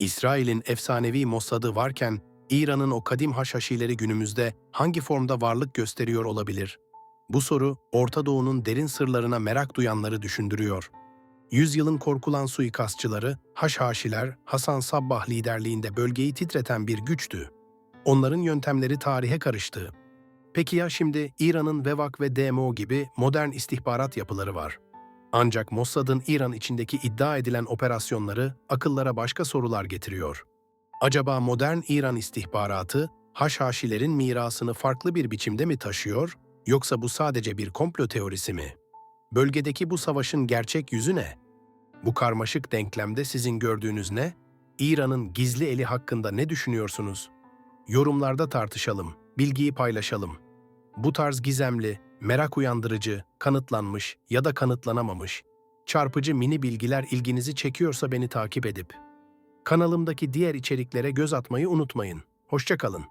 İsrail'in efsanevi Mossad'ı varken İran'ın o kadim haşhaşileri günümüzde hangi formda varlık gösteriyor olabilir? Bu soru Orta Doğu'nun derin sırlarına merak duyanları düşündürüyor. Yüzyılın korkulan suikastçıları, Haşhaşiler, Hasan Sabbah liderliğinde bölgeyi titreten bir güçtü. Onların yöntemleri tarihe karıştı. Peki ya şimdi İran'ın Vevak ve DMO gibi modern istihbarat yapıları var. Ancak Mossad'ın İran içindeki iddia edilen operasyonları akıllara başka sorular getiriyor. Acaba modern İran istihbaratı, Haşhaşilerin mirasını farklı bir biçimde mi taşıyor, yoksa bu sadece bir komplo teorisi mi? Bölgedeki bu savaşın gerçek yüzü ne? Bu karmaşık denklemde sizin gördüğünüz ne? İran'ın gizli eli hakkında ne düşünüyorsunuz? Yorumlarda tartışalım, bilgiyi paylaşalım. Bu tarz gizemli, merak uyandırıcı, kanıtlanmış ya da kanıtlanamamış, çarpıcı mini bilgiler ilginizi çekiyorsa beni takip edip kanalımdaki diğer içeriklere göz atmayı unutmayın. Hoşçakalın.